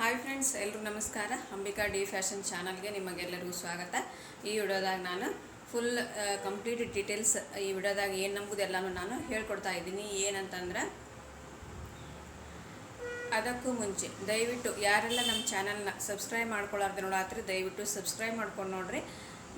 Hi friends ಎಲ್ಲರೂ ನಮಸ್ಕಾರ. Ambika D fashion ಚಾನಲ್ಗೆ ನಿಮಗೆಲ್ಲರಿಗೂ ಸ್ವಾಗತ. ಈ ವಿಡಿಯೋದಾಗ ನಾನು ಫುಲ್ ಕಂಪ್ಲೀಟ್ ಡೀಟೇಲ್ಸ್ ಈ ವಿಡಿಯೋದಾಗ ಏನು ನಂಬುದೆಲ್ಲನೂ ನಾನು ಹೇಳ್ಕೊಡ್ತಾ ಇದ್ದೀನಿ. ಏನಂತಂದ್ರೆ, ಅದಕ್ಕೂ ಮುಂಚೆ ದಯವಿಟ್ಟು ಯಾರೆಲ್ಲ ನಮ್ಮ ಚಾನಲ್ನ ಸಬ್ಸ್ಕ್ರೈಬ್ ಮಾಡ್ಕೊಳ್ಳಾರ್ದು ನೋಡಾತ್ರಿ, ದಯವಿಟ್ಟು ಸಬ್ಸ್ಕ್ರೈಬ್ ಮಾಡ್ಕೊಂಡು ನೋಡ್ರಿ.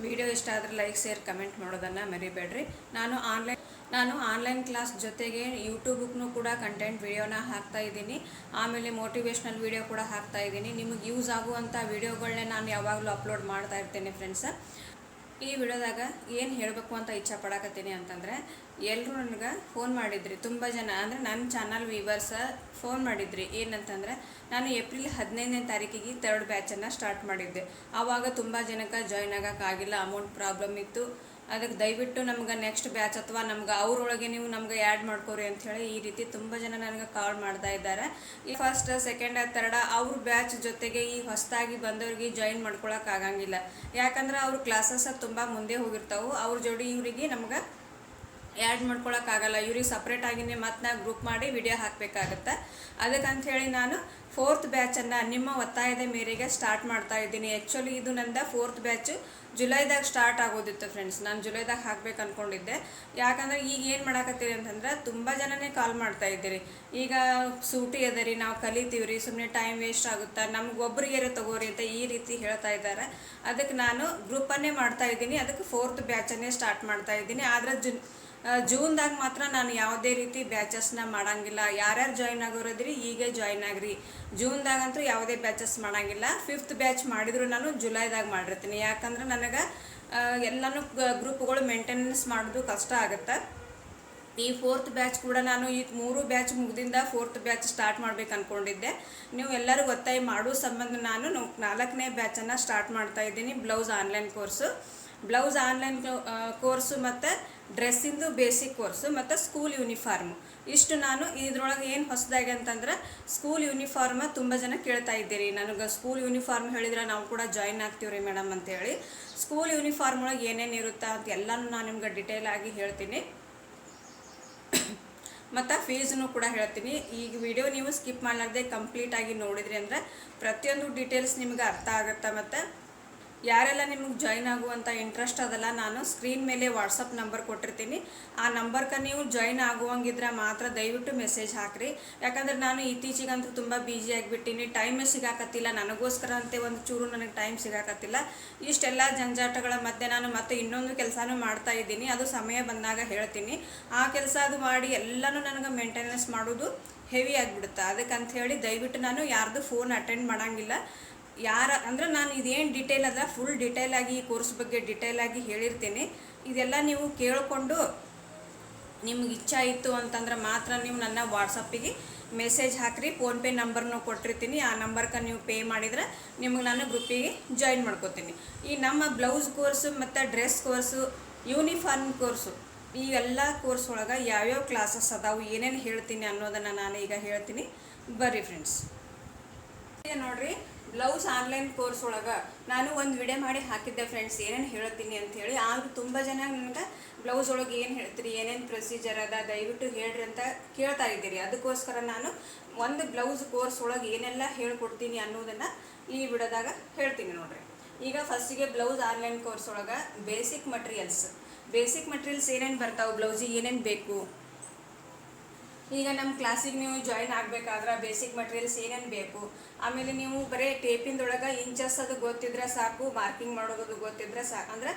ವಿಡಿಯೋ ಇಷ್ಟ ಆದರೆ ಲೈಕ್, ಶೇರ್, ಕಮೆಂಟ್ ಮಾಡೋದನ್ನು ಮರಿಬೇಡ್ರಿ. ನಾನು ಆನ್ಲೈನ್ ನಾನು ಆನ್ಲೈನ್ ಕ್ಲಾಸ್ ಜೊತೆಗೆ ಯೂಟ್ಯೂಬ್ಗೂ ಕೂಡ ಕಂಟೆಂಟ್ ವಿಡಿಯೋನ ಹಾಕ್ತಾ ಇದ್ದೀನಿ. ಆಮೇಲೆ ಮೋಟಿವೇಶ್ನಲ್ ವಿಡಿಯೋ ಕೂಡ ಹಾಕ್ತಾ ಇದ್ದೀನಿ. ನಿಮಗೆ ಯೂಸ್ ಆಗುವಂಥ ವಿಡಿಯೋಗಳನ್ನೇ ನಾನು ಯಾವಾಗಲೂ ಅಪ್ಲೋಡ್ ಮಾಡ್ತಾ ಇರ್ತೇನೆ ಫ್ರೆಂಡ್ಸ ಈ ವಿಡಿಯೋದಾಗ ಏನು ಹೇಳಬೇಕು ಅಂತ ಇಚ್ಛೆ ಪಡಕತ್ತೀನಿ ಅಂತಂದರೆ ಎಲ್ಲರೂ ನನಗೆ ಫೋನ್ ಮಾಡಿದ್ರಿ, ತುಂಬ ಜನ, ಅಂದರೆ ನನ್ನ ಚಾನಲ್ ವೀವರ್ಸ ಫೋನ್ ಮಾಡಿದ್ರಿ, ಏನಂತಂದರೆ ನಾನು ಏಪ್ರಿಲ್ ಹದಿನೈದನೇ ತಾರೀಕಿಗೆ ತರ್ಡ್ ಬ್ಯಾಚನ್ನು ಸ್ಟಾರ್ಟ್ ಮಾಡಿದ್ದೆ. ಆವಾಗ ತುಂಬ ಜನಕ್ಕೆ ಜಾಯ್ನ್ ಆಗೋಕ್ಕಾಗಿಲ್ಲ ಅಮೌಂಟ್ ಪ್ರಾಬ್ಲಮ್ ಇತ್ತು. ಅದಕ್ಕೆ ದಯವಿಟ್ಟು ನಮ್ಗೆ ನೆಕ್ಸ್ಟ್ ಬ್ಯಾಚ್ ಅಥವಾ ನಮ್ಗೆ ಅವ್ರೊಳಗೆ ನೀವು ನಮ್ಗೆ ಆ್ಯಡ್ ಮಾಡ್ಕೋರಿ ಅಂಥೇಳಿ ಈ ರೀತಿ ತುಂಬ ಜನ ನನಗೆ ಕಾಲ್ ಮಾಡ್ತಾ ಇದ್ದಾರೆ. ಈ ಫಸ್ಟ್ ಸೆಕೆಂಡ್ ತರ್ಡ ಅವ್ರ ಬ್ಯಾಚ್ ಜೊತೆಗೆ ಈ ಹೊಸದಾಗಿ ಬಂದವ್ರಿಗೆ ಜಾಯಿನ್ ಮಾಡ್ಕೊಳಕ್ಕೆ ಆಗಂಗಿಲ್ಲ. ಯಾಕಂದ್ರೆ ಅವ್ರ ಕ್ಲಾಸಸ್ ತುಂಬ ಮುಂದೆ ಹೋಗಿರ್ತಾವೆ. ಅವ್ರ ಜೋಡಿ ಇವರಿಗೆ ನಮ್ಗೆ ಆ್ಯಡ್ ಮಾಡ್ಕೊಳಕ್ಕಾಗಲ್ಲ ಇವ್ರಿಗೆ ಸಪ್ರೇಟಾಗಿನೇ ಮತ್ತು ನಾ ಗ್ರೂಪ್ ಮಾಡಿ ವಿಡಿಯೋ ಹಾಕಬೇಕಾಗತ್ತೆ. ಅದಕ್ಕಂಥೇಳಿ ನಾನು ಫೋರ್ತ್ ಬ್ಯಾಚನ್ನು ನಿಮ್ಮ ಒತ್ತಾಯದ ಮೇರೆಗೆ ಸ್ಟಾರ್ಟ್ ಮಾಡ್ತಾ ಇದ್ದೀನಿ. ಆ್ಯಕ್ಚುಲಿ ಇದು ನಂದ ಫೋರ್ತ್ ಬ್ಯಾಚು ಜುಲೈದಾಗ ಸ್ಟಾರ್ಟ್ ಆಗೋದಿತ್ತು ಫ್ರೆಂಡ್ಸ್ ನಾನು ಜುಲೈದಾಗ ಹಾಕ್ಬೇಕು ಅಂದ್ಕೊಂಡಿದ್ದೆ ಯಾಕಂದ್ರೆ ಈಗ ಏನು ಮಾಡಾಕತ್ತೀರಿ ಅಂತಂದ್ರೆ ತುಂಬ ಜನನೇ ಕಾಲ್ ಮಾಡ್ತಾ ಇದ್ದೀರಿ. ಈಗ ಸೂಟಿ ಅದ ನಾವು ಕಲಿತೀವಿ ರೀ ಸುಮ್ಮನೆ ಟೈಮ್ ವೇಸ್ಟ್ ಆಗುತ್ತಾ, ನಮ್ಗೆ ಒಬ್ರಿಗೆರೆ ತಗೋರಿ ಅಂತ ಈ ರೀತಿ ಹೇಳ್ತಾ ಇದ್ದಾರೆ. ಅದಕ್ಕೆ ನಾನು ಗ್ರೂಪನ್ನೇ ಮಾಡ್ತಾ ಇದ್ದೀನಿ. ಅದಕ್ಕೆ ಫೋರ್ತ್ ಬ್ಯಾಚನ್ನೇ ಸ್ಟಾರ್ಟ್ ಮಾಡ್ತಾ ಇದ್ದೀನಿ. ಆದರೆ ಜುನ್ ಜೂನ್ದಾಗ ಮಾತ್ರ ನಾನು ಯಾವುದೇ ರೀತಿ ಬ್ಯಾಚಸ್ನ ಮಾಡಂಗಿಲ್ಲ. ಯಾರ್ಯಾರು ಜಾಯ್ನ್ ಆಗೋರದ್ರಿ ಈಗೇ ಜಾಯ್ನ್ ಆಗ್ರಿ. ಜೂನ್ದಾಗಂತೂ ಯಾವುದೇ ಬ್ಯಾಚಸ್ ಮಾಡಂಗಿಲ್ಲ. ಫಿಫ್ತ್ ಬ್ಯಾಚ್ ಮಾಡಿದ್ರು ನಾನು ಜುಲೈದಾಗ ಮಾಡಿರ್ತೀನಿ. ಯಾಕಂದ್ರೆ ನನಗೆ ಎಲ್ಲನೂ ಗ್ರೂಪ್ಗಳು ಮೇಂಟೆನೆನ್ಸ್ ಮಾಡೋದು ಕಷ್ಟ ಆಗುತ್ತೆ. ಈ ಫೋರ್ತ್ ಬ್ಯಾಚ್ ಕೂಡ ನಾನು ಈ ಮೂರು ಬ್ಯಾಚ್ ಮುಗ್ದಿಂದ ಫೋರ್ತ್ ಬ್ಯಾಚ್ ಸ್ಟಾರ್ಟ್ ಮಾಡ್ಬೇಕು ಅಂದ್ಕೊಂಡಿದ್ದೆ ನೀವು ಎಲ್ಲರೂ ಒತ್ತಾಯ ಮಾಡೋ ಸಂಬಂಧ ನಾನು ನಾಲ್ಕನೇ ಬ್ಯಾಚನ್ನು ಸ್ಟಾರ್ಟ್ ಮಾಡ್ತಾ ಇದ್ದೀನಿ. Blouse online course blouse online course ಮತ್ತು ಡ್ರೆಸ್ಸಿಂದು ಬೇಸಿಕ್ ಕೋರ್ಸು ಮತ್ತು ಸ್ಕೂಲ್ ಯೂನಿಫಾರ್ಮು. ಇಷ್ಟು ನಾನು ಇದ್ರೊಳಗೆ ಏನು ಹೊಸದಾಗಿ ಅಂತಂದ್ರೆ ಸ್ಕೂಲ್ ಯೂನಿಫಾರ್ಮ ತುಂಬ ಜನ ಕೇಳ್ತಾ ಇದ್ದೀರಿ. ನನಗೆ ಸ್ಕೂಲ್ ಯೂನಿಫಾರ್ಮ್ ಹೇಳಿದ್ರೆ ನಾವು ಕೂಡ ಜಾಯಿನ್ ಆಗ್ತೀವಿ ರೀ ಮೇಡಮ್ ಅಂತೇಳಿ. ಸ್ಕೂಲ್ ಯೂನಿಫಾರ್ಮ್ ಒಳಗೆ ಏನೇನು ಇರುತ್ತಾ ಅಂತ ಎಲ್ಲನೂ ನಾನು ನಿಮ್ಗೆ ಡಿಟೇಲ್ ಆಗಿ ಹೇಳ್ತೀನಿ. ಮತ್ತು ಫೀಸ್ನು ಕೂಡ ಹೇಳ್ತೀನಿ. ಈಗ ವಿಡಿಯೋ ನೀವು ಸ್ಕಿಪ್ ಮಾಡಲಾರ್ದೆ ಕಂಪ್ಲೀಟಾಗಿ ನೋಡಿದ್ರಿ ಅಂದರೆ ಪ್ರತಿಯೊಂದು ಡೀಟೇಲ್ಸ್ ನಿಮ್ಗೆ ಅರ್ಥ ಆಗುತ್ತೆ. ಮತ್ತು ಯಾರೆಲ್ಲ ನಿಮ್ಗೆ ಜಾಯ್ನ್ ಆಗುವಂಥ ಇಂಟ್ರೆಸ್ಟ್ ಅದಲ್ಲ, ನಾನು ಸ್ಕ್ರೀನ್ ಮೇಲೆ ವಾಟ್ಸಪ್ ನಂಬರ್ ಕೊಟ್ಟಿರ್ತೀನಿ. ಆ ನಂಬರ್ಕ ನೀವು ಜಾಯ್ನ್ ಆಗುವಂಗಿದ್ರೆ ಮಾತ್ರ ದಯವಿಟ್ಟು ಮೆಸೇಜ್ ಹಾಕ್ರಿ. ಯಾಕಂದ್ರೆ ನಾನು ಇತ್ತೀಚೆಗಂತೂ ತುಂಬ ಬ್ಯುಸಿ ಆಗಿಬಿಟ್ಟಿನಿ. ಟೈಮೇ ಸಿಗಾಕತ್ತಿಲ್ಲ. ನನಗೋಸ್ಕರ ಅಂತ ಒಂದು ಚೂರು ನನಗೆ ಟೈಮ್ ಸಿಗಾಕತ್ತಿಲ್ಲ. ಇಷ್ಟೆಲ್ಲ ಜಂಜಾಟಗಳ ಮಧ್ಯೆ ನಾನು ಮತ್ತೆ ಇನ್ನೊಂದು ಕೆಲಸನೂ ಮಾಡ್ತಾ ಇದ್ದೀನಿ. ಅದು ಸಮಯ ಬಂದಾಗ ಹೇಳ್ತೀನಿ. ಆ ಕೆಲಸ ಅದು ಮಾಡಿ ಎಲ್ಲನೂ ನನಗೆ ಮೇಂಟೆನೆನ್ಸ್ ಮಾಡೋದು ಹೆವಿ ಆಗಿಬಿಡುತ್ತೆ. ಅದಕ್ಕಂತ ಹೇಳಿ ದಯವಿಟ್ಟು ನಾನು ಯಾರ್ದು ಫೋನ್ ಅಟೆಂಡ್ ಮಾಡೋಂಗಿಲ್ಲ. ಯಾರ, ಅಂದ್ರೆ ನಾನು ಇದೇನು ಡಿಟೇಲ್ ಅದ ಫುಲ್ ಡಿಟೇಲ್ ಆಗಿ ಈ ಕೋರ್ಸ್ ಬಗ್ಗೆ ಡಿಟೇಲ್ ಆಗಿ ಹೇಳಿರ್ತೀನಿ. ಇದೆಲ್ಲ ನೀವು ಕೇಳಿಕೊಂಡು ನಿಮ್ಗೆ ಇಚ್ಛೆ ಇತ್ತು ಅಂತಂದ್ರೆ ಮಾತ್ರ ನೀವು ನನ್ನ ವಾಟ್ಸಪ್ಪಿಗೆ ಮೆಸೇಜ್ ಹಾಕ್ರಿ ಫೋನ್ಪೇ ನಂಬರ್ನು ಕೊಟ್ಟಿರ್ತೀನಿ. ಆ ನಂಬರ್ಗೆ ನೀವು ಪೇ ಮಾಡಿದ್ರೆ ನಿಮಗೆ ನಾನು ಗ್ರೂಪಿಗೆ ಜಾಯಿನ್ ಮಾಡ್ಕೋತೀನಿ. ಈ ನಮ್ಮ ಬ್ಲೌಸ್ ಕೋರ್ಸು ಮತ್ತು ಡ್ರೆಸ್ ಕೋರ್ಸು ಯೂನಿಫಾರ್ಮ್ ಕೋರ್ಸು ಈ ಎಲ್ಲ ಕೋರ್ಸ್ ಒಳಗೆ ಯಾವ್ಯಾವ ಕ್ಲಾಸಸ್ ಅದಾವು, ಏನೇನು ಹೇಳ್ತೀನಿ ಅನ್ನೋದನ್ನು ನಾನು ಈಗ ಹೇಳ್ತೀನಿ. ಬರ್ರಿ ಫ್ರೆಂಡ್ಸ್ ನೋಡಿರಿ ನೋಡ್ರಿ ಬ್ಲೌಸ್ ಆನ್ಲೈನ್ ಕೋರ್ಸ್ ಒಳಗೆ ನಾನು ಒಂದು ವಿಡಿಯೋ ಮಾಡಿ ಹಾಕಿದ್ದೆ ಫ್ರೆಂಡ್ಸ್ ಏನೇನು ಹೇಳ್ತೀನಿ ಅಂತ ಹೇಳಿ. ಆದ್ರೂ ತುಂಬ ಜನ ನನಗೆ ಬ್ಲೌಸ್ ಒಳಗೆ ಏನು ಹೇಳ್ತೀರಿ, ಏನೇನು ಪ್ರೊಸೀಜರ್ ಅದ, ದಯವಿಟ್ಟು ಹೇಳ್ರಿ ಅಂತ ಕೇಳ್ತಾ ಇದ್ದೀರಿ. ಅದಕ್ಕೋಸ್ಕರ ನಾನು ಒಂದು ಬ್ಲೌಸ್ ಕೋರ್ಸ್ ಒಳಗೆ ಏನೆಲ್ಲ ಹೇಳ್ಕೊಡ್ತೀನಿ ಅನ್ನೋದನ್ನು ಈ ವಿಡಿಯೋದಾಗ ಹೇಳ್ತೀನಿ ನೋಡ್ರಿ. ಈಗ ಫಸ್ಟಿಗೆ ಬ್ಲೌಸ್ ಆನ್ಲೈನ್ ಕೋರ್ಸ್ ಒಳಗೆ ಬೇಸಿಕ್ ಮಟೀರಿಯಲ್ಸ್ ಬೇಸಿಕ್ ಮಟೀರಿಯಲ್ಸ್ ಏನೇನು ಬರ್ತಾವೆ ಬ್ಲೌಸಿಗೆ, ಏನೇನು ಬೇಕು? ಈಗ ನಮ್ಮ ಕ್ಲಾಸಿಗೆ ನೀವು ಜಾಯಿನ್ ಆಗಬೇಕಾದ್ರೆ ಬೇಸಿಕ್ ಮಟೀರಿಯಲ್ಸ್ ಏನೇನು ಬೇಕು? ಆಮೇಲೆ ನೀವು ಬರೀ ಟೇಪಿಂದೊಳಗೆ ಇಂಚಸ್ ಅದು ಗೊತ್ತಿದ್ರೆ ಸಾಕು ಮಾರ್ಕಿಂಗ್ ಮಾಡೋದು ಗೊತ್ತಿದ್ರೆ ಸಾಕು. ಅಂದರೆ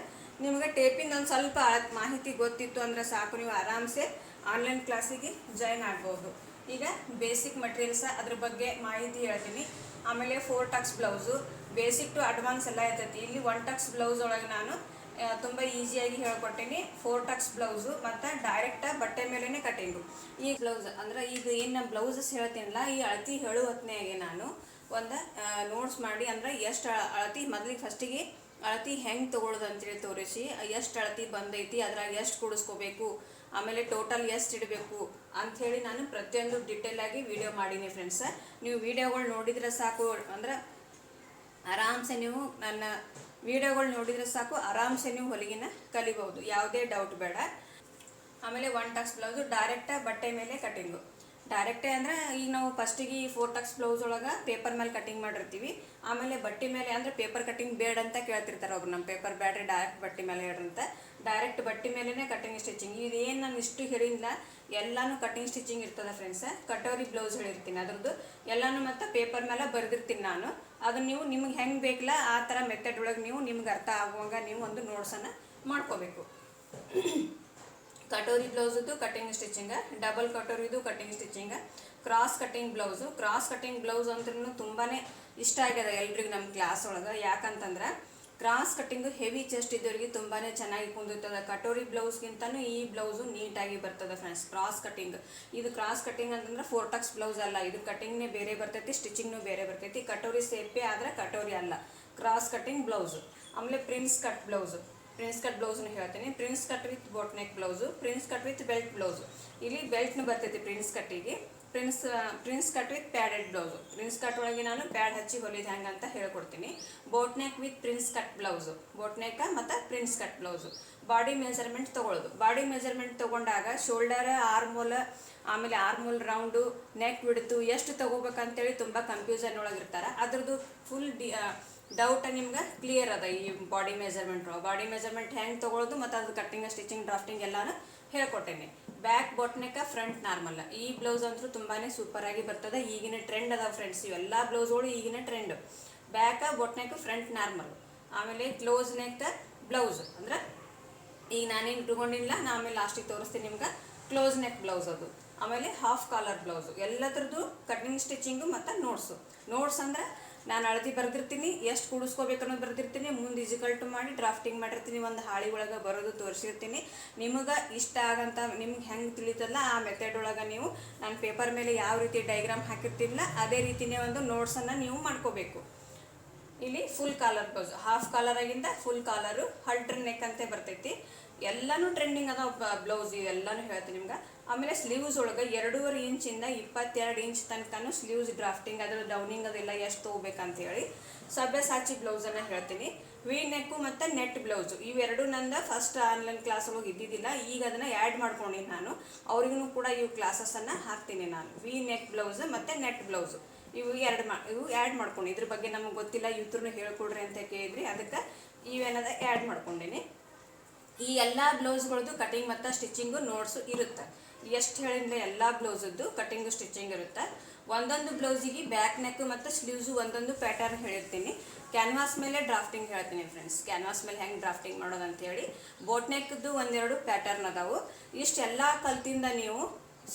ನಿಮಗೆ ಟೇಪಿಂದ ಒಂದು ಸ್ವಲ್ಪ ಮಾಹಿತಿ ಗೊತ್ತಿತ್ತು ಅಂದರೆ ಸಾಕು, ನೀವು ಆರಾಮ್ಸೆ ಆನ್ಲೈನ್ ಕ್ಲಾಸಿಗೆ ಜಾಯಿನ್ ಆಗ್ಬೋದು. ಈಗ ಬೇಸಿಕ್ ಮಟೀರಿಯಲ್ಸ್ ಅದ್ರ ಬಗ್ಗೆ ಮಾಹಿತಿ ಹೇಳ್ತೀನಿ. ಆಮೇಲೆ four tucks blouse basic to advance ಎಲ್ಲ ಇರ್ತೈತಿ. ಇಲ್ಲಿ ಒನ್ ಟಕ್ಸ್ ಬ್ಲೌಸ್ ಒಳಗೆ ನಾನು ತುಂಬ ಈಸಿಯಾಗಿ ಹೇಳ್ಕೊಟ್ಟೀನಿ. ಫೋರ್ ಟಕ್ಸ್ ಬ್ಲೌಸು ಮತ್ತು ಡೈರೆಕ್ಟ್ ಬಟ್ಟೆ ಮೇಲೇ ಕಟ್ಟಿಂಗು ಈ ಬ್ಲೌಸ್ ಅಂದ್ರೆ ಈಗ ಏನು ನಾನು ಬ್ಲೌಸಸ್ ಹೇಳ್ತೀನಲ್ಲ, ಈ ಅಳತಿ ಹೇಳು ಹೊತ್ನ್ಯಾಗೆ ನಾನು ಒಂದು ನೋಟ್ಸ್ ಮಾಡಿ ಅಂದ್ರೆ ಎಷ್ಟು ಅಳತಿ ಮೊದಲಿಗೆ ಫಸ್ಟಿಗೆ ಅಳತಿ ಹೆಂಗೆ ತೊಗೊಳೋದು ಅಂತೇಳಿ ತೋರಿಸಿ. ಎಷ್ಟು ಅಳತಿ ಬಂದೈತಿ, ಅದ್ರಾಗ ಎಷ್ಟು ಕೂಡಿಸ್ಕೋಬೇಕು, ಆಮೇಲೆ ಟೋಟಲ್ ಎಷ್ಟು ಇಡಬೇಕು ಅಂಥೇಳಿ ನಾನು ಪ್ರತಿಯೊಂದು ಡಿಟೇಲ್ ಆಗಿ ವಿಡಿಯೋ ಮಾಡೀನಿ ಫ್ರೆಂಡ್ಸ್ ನೀವು ವಿಡಿಯೋಗಳು ನೋಡಿದ್ರೆ ಸಾಕು, ಅಂದ್ರೆ ಆರಾಮ್ಸೆ ನೀವು ನನ್ನ ವಿಡಿಯೋಗಳು ನೋಡಿದರೆ ಸಾಕು, ಆರಾಮ್ಸೆ ನೀವು ಹೊಲಿಗೆನ ಕಲಿಬಹುದು. ಯಾವುದೇ ಡೌಟ್ ಬೇಡ. ಆಮೇಲೆ ಒನ್ ಟಾಕ್ಸ್ ಬ್ಲೌಸು ಡೈರೆಕ್ಟಾಗಿ ಬಟ್ಟೆ ಮೇಲೆ ಕಟಿಂಗು ಡೈರೆಕ್ಟೇ ಅಂದ್ರೆ ಈಗ ನಾವು ಫಸ್ಟಿಗೆ ಈ ಫೋರ್ ಟಕ್ಸ್ ಬ್ಲೌಸ್ ಒಳಗೆ ಪೇಪರ್ ಮೇಲೆ ಕಟಿಂಗ್ ಮಾಡಿರ್ತೀವಿ. ಆಮೇಲೆ ಬಟ್ಟೆ ಮೇಲೆ ಅಂದ್ರೆ ಪೇಪರ್ ಕಟಿಂಗ್ ಬೇಡ ಅಂತ ಕೇಳ್ತಿರ್ತಾರೆ ಒಬ್ರು. ನಮ್ಮ ಪೇಪರ್ ಬ್ಯಾಡ್ರಿ ಡೈರೆಕ್ಟ್ ಬಟ್ಟೆ ಮೇಲೆ ಹೇಳ್ರಿ ಅಂತ ಡೈರೆಕ್ಟ್ ಬಟ್ಟೆ ಮೇಲೇ ಕಟಿಂಗ್ ಸ್ಟಿಚಿಂಗ್ ಇದೇನು ನಾನು ಇಷ್ಟು ಹೇಳಿಲ್ಲ ಎಲ್ಲಾನು ಕಟಿಂಗ್ ಸ್ಟಿಚಿಂಗ್ ಇರ್ತದೆ ಫ್ರೆಂಡ್ಸ್ ಕಟೋರಿ ಬ್ಲೌಸ್ ಹೇಳಿರ್ತೀನಿ ಅದ್ರದ್ದು. ಎಲ್ಲಾನು ಮತ್ತು ಪೇಪರ್ ಮೇಲೆ ಬರೆದಿರ್ತೀನಿ ನಾನು. ಅದನ್ನ ನೀವು ನಿಮ್ಗೆ ಹೆಂಗೆ ಬೇಕಲ್ಲ, ಆ ಥರ ಮೆಥಡ್ ಒಳಗೆ ನೀವು ನಿಮ್ಗೆ ಅರ್ಥ ಆಗುವಂಗ ನೀವು ಒಂದು ನೋಟ್ಸನ್ನು ಮಾಡ್ಕೋಬೇಕು. ಕಟೋರಿ ಬ್ಲೌಸದ್ದು cutting stitching, double ಕಟೋರಿದು cutting stitching cross cutting blouse. Cross cutting blouse ಅಂದ್ರೂ ತುಂಬಾ ಇಷ್ಟ ಆಗ್ಯದ ಎಲ್ರಿಗೂ ನಮ್ಮ ಕ್ಲಾಸ್ ಒಳಗೆ. ಯಾಕಂತಂದ್ರೆ ಕ್ರಾಸ್ ಕಟ್ಟಿಂಗು ಹೆವಿ ಚೆಸ್ಟ್ ಇದ್ದವ್ರಿಗೆ ತುಂಬಾ ಚೆನ್ನಾಗಿ ಕುಂದಿರ್ತದೆ. ಕಟೋರಿ ಬ್ಲೌಸ್ಗಿಂತನೂ ಈ ಬ್ಲೌಸು ನೀಟಾಗಿ ಬರ್ತದೆ ಫ್ರೆಂಡ್ಸ್ ಕ್ರಾಸ್ ಕಟ್ಟಿಂಗ್ ಇದು ಕ್ರಾಸ್ ಕಟ್ಟಿಂಗ್ ಅಂತಂದ್ರೆ ಫೋರ್ಟಕ್ಸ್ ಬ್ಲೌಸ್ ಅಲ್ಲ. ಇದು ಕಟಿಂಗ್ನೇ ಬೇರೆ ಬರ್ತೈತಿ ಸ್ಟಿಚಿಂಗ್ನೂ ಬೇರೆ ಬರ್ತೈತಿ. ಕಟೋರಿ ಸೇಪೆ ಆದರೆ ಕಟೋರಿ ಅಲ್ಲ. Cross cutting blouse. ಆಮೇಲೆ prince cut blouse. Prince cut ಬ್ಲೌಸ್ನು ಹೇಳ್ತೀನಿ. Prince cut with boat neck blouse prince cut with belt blouse ಇಲ್ಲಿ ಬೆಲ್ಟ್ನು ಬರ್ತೈತಿ ಪ್ರಿನ್ಸ್ ಕಟ್ಟಿಗೆ prince prince cut with padded blouse prince cut ಒಳಗೆ ನಾನು ಪ್ಯಾಡ್ ಹಚ್ಚಿ ಹೊಲಿದ ಹೆಂಗೆ ಅಂತ ಹೇಳ್ಕೊಡ್ತೀನಿ. Boat neck with prince cut blouse boat neck ಮತ್ತು prince cut blouse body measurement ತೊಗೊಳ್ಳೋದು. ಬಾಡಿ ಮೆಜರ್ಮೆಂಟ್ ತೊಗೊಂಡಾಗ ಶೋಲ್ಡರ್ ಆರ್ಮೋಲ್ ಆಮೇಲೆ ಆರ್ಮೋಲ್ ರೌಂಡು ನೆಕ್ ಬಿಡ್ತು ಎಷ್ಟು ತೊಗೋಬೇಕಂತೇಳಿ ತುಂಬ ಕನ್ಫ್ಯೂಷನ್ ಒಳಗಿರ್ತಾರೆ. ಅದ್ರದ್ದು ಫುಲ್ ಡಿ ಡೌಟ್ ನಿಮ್ಗೆ? ಕ್ಲಿಯರ್ ಅದ ಈ ಬಾಡಿ ಮೆಜರ್ಮೆಂಟ್ ಬಾಡಿ ಮೆಜರ್ಮೆಂಟ್ ಹೆಂಗೆ ತೊಗೊಳೋದು ಮತ್ತು ಅದು ಕಟ್ಟಿಂಗ್ ಸ್ಟಿಚಿಂಗ್ ಡ್ರಾಫ್ಟಿಂಗ್ ಎಲ್ಲಾನು ಹೇಳ್ಕೊಟ್ಟೇನೆ. Back boat neck front normal ಈ ಬ್ಲೌಸ್ ಅಂತೂ ತುಂಬಾ ಸೂಪರ್ ಆಗಿ ಬರ್ತದೆ. ಈಗಿನ ಟ್ರೆಂಡ್ ಅದಾವ ಫ್ರೆಂಡ್ಸ್ ಇವೆಲ್ಲ ಬ್ಲೌಸ್ಗಳು ಈಗಿನ trend back boat neck front normal ಆಮೇಲೆ ಕ್ಲೋಸ್ ನೆಕ್ ಬ್ಲೌಸ್ ಅಂದ್ರೆ ಈಗ ನಾನೇನು ಇಟ್ಕೊಂಡಿಲ್ಲ, ನಾ ಆಮೇಲೆ ಲಾಸ್ಟಿಗೆ ತೋರಿಸ್ತೀನಿ ನಿಮ್ಗೆ ಕ್ಲೋಸ್ ನೆಕ್ ಬ್ಲೌಸ್ ಅದು. ಆಮೇಲೆ ಹಾಫ್ ಕಾಲರ್ ಬ್ಲೌಸು ಎಲ್ಲದ್ರದ್ದು ಕಟಿಂಗ್ ಸ್ಟಿಚಿಂಗು ಮತ್ತು ನೋಟ್ಸು ನೋಟ್ಸ್ ಅಂದ್ರೆ ನಾನು ಅಳದಿ ಬರೆದಿರ್ತೀನಿ, ಎಷ್ಟು ಕೂಡಿಸ್ಕೋಬೇಕು ಅನ್ನೋದು ಬರೆದಿರ್ತೀನಿ, ಮುಂದೆ ಇಜಿಕಲ್ಟು ಮಾಡಿ ಡ್ರಾಫ್ಟಿಂಗ್ ಮಾಡಿರ್ತೀನಿ, ಒಂದು ಹಾಳಿ ಒಳಗೆ ಬರೋದು ತೋರಿಸಿರ್ತೀನಿ. ನಿಮಗೆ ಇಷ್ಟ ಆಗಂತ ನಿಮ್ಗೆ ಹೆಂಗೆ ತಿಳಿತಲ್ಲ ಆ ಮೆಥಡ್ ಒಳಗೆ ನೀವು ನಾನು ಪೇಪರ್ ಮೇಲೆ ಯಾವ ರೀತಿ ಡೈಗ್ರಾಮ್ ಹಾಕಿರ್ತೀನಲ್ಲ, ಅದೇ ರೀತಿನೇ ಒಂದು ನೋಟ್ಸನ್ನು ನೀವು ಮಾಡ್ಕೋಬೇಕು. ಇಲ್ಲಿ full collar blouse half collar ಆಗಿಂದ ಫುಲ್ ಕಾಲರು ಹಲ್ಟ್ರ್ ನೆಕ್ ಅಂತ ಬರ್ತೈತಿ. ಎಲ್ಲಾನು ಟ್ರೆಂಡಿಂಗ್ ಅದಾವ ಬ್ಲೌಸ್ ಎಲ್ಲಾನು ಹೇಳ್ತೀನಿ ನಿಮ್ಗೆ. ಆಮೇಲೆ ಸ್ಲೀವ್ಸ್ ಒಳಗೆ ಎರಡೂವರೆ ಇಂಚಿಂದ ಇಪ್ಪತ್ತೆರಡು ಇಂಚ್ ತನಕನು ಸ್ಲೀವ್ಸ್ ಡ್ರಾಫ್ಟಿಂಗ್ ಅದ್ರ ಡೌನಿಂಗ್ ಅದೆಲ್ಲ, ಎಷ್ಟು ತೊಗೋಬೇಕಂತ ಹೇಳಿ ಸಭ್ಯಸಾಚಿ ಬ್ಲೌಸನ್ನು ಹೇಳ್ತೀನಿ. ವಿ ನೆಕ್ಕು ಮತ್ತು ನೆಟ್ ಬ್ಲೌಸು ಇವೆರಡು ನಂದು ಫಸ್ಟ್ ಆನ್ಲೈನ್ ಕ್ಲಾಸ್ ಒಳಗೆ ಇದ್ದಿದ್ದಿಲ್ಲ, ಈಗ ಅದನ್ನು ಆ್ಯಡ್ ಮಾಡ್ಕೊಂಡಿನಿ ನಾನು. ಅವ್ರಿಗೂ ಕೂಡ ಇವು ಕ್ಲಾಸಸ್ಸನ್ನು ಹಾಕ್ತೀನಿ ನಾನು. ವಿ ನೆಕ್ ಬ್ಲೌಸ್ ಮತ್ತು ನೆಟ್ ಬ್ಲೌಸು ಇವು ಎರಡು ಮಾ, ಇವು ಆ್ಯಡ್ ಮಾಡ್ಕೊಂಡು ಇದ್ರ ಬಗ್ಗೆ ನಮಗೆ ಗೊತ್ತಿಲ್ಲ ಇವ್ರನ್ನ ಹೇಳ್ಕೊಡ್ರಿ ಅಂತ ಕೇಳಿದ್ರಿ. ಅದಕ್ಕೆ ಇವೇನದ ಆ್ಯಡ್ ಮಾಡ್ಕೊಂಡೀನಿ. ಈ ಎಲ್ಲ ಬ್ಲೌಸ್ಗಳದ್ದು ಕಟಿಂಗ್ ಮತ್ತು ಸ್ಟಿಚಿಂಗು ನೋಟ್ಸು ಇರುತ್ತೆ. ಎಷ್ಟು ಹೇಳಿದ್ರೆ ಎಲ್ಲ ಬ್ಲೌಸದ್ದು ಕಟಿಂಗು ಸ್ಟಿಚಿಂಗ್ ಇರುತ್ತೆ. ಒಂದೊಂದು ಬ್ಲೌಸಿಗೆ ಬ್ಯಾಕ್ ನೆಕ್ ಮತ್ತು ಸ್ಲೀವ್ಸು ಒಂದೊಂದು ಪ್ಯಾಟರ್ನ್ ಹೇಳಿರ್ತೀನಿ. ಕ್ಯಾನ್ವಾಸ್ ಮೇಲೆ ಡ್ರಾಫ್ಟಿಂಗ್ ಹೇಳ್ತೀನಿ ಫ್ರೆಂಡ್ಸ್ ಕ್ಯಾನ್ವಾಸ್ ಮೇಲೆ ಹೆಂಗೆ ಡ್ರಾಫ್ಟಿಂಗ್ ಮಾಡೋದು ಅಂತೇಳಿ ಬೋಟ್ ನೆಕ್ದು ಒಂದೆರಡು ಪ್ಯಾಟರ್ನ್ ಅದಾವು. ಇಷ್ಟೆಲ್ಲ ಕಲ್ತಿಂದ ನೀವು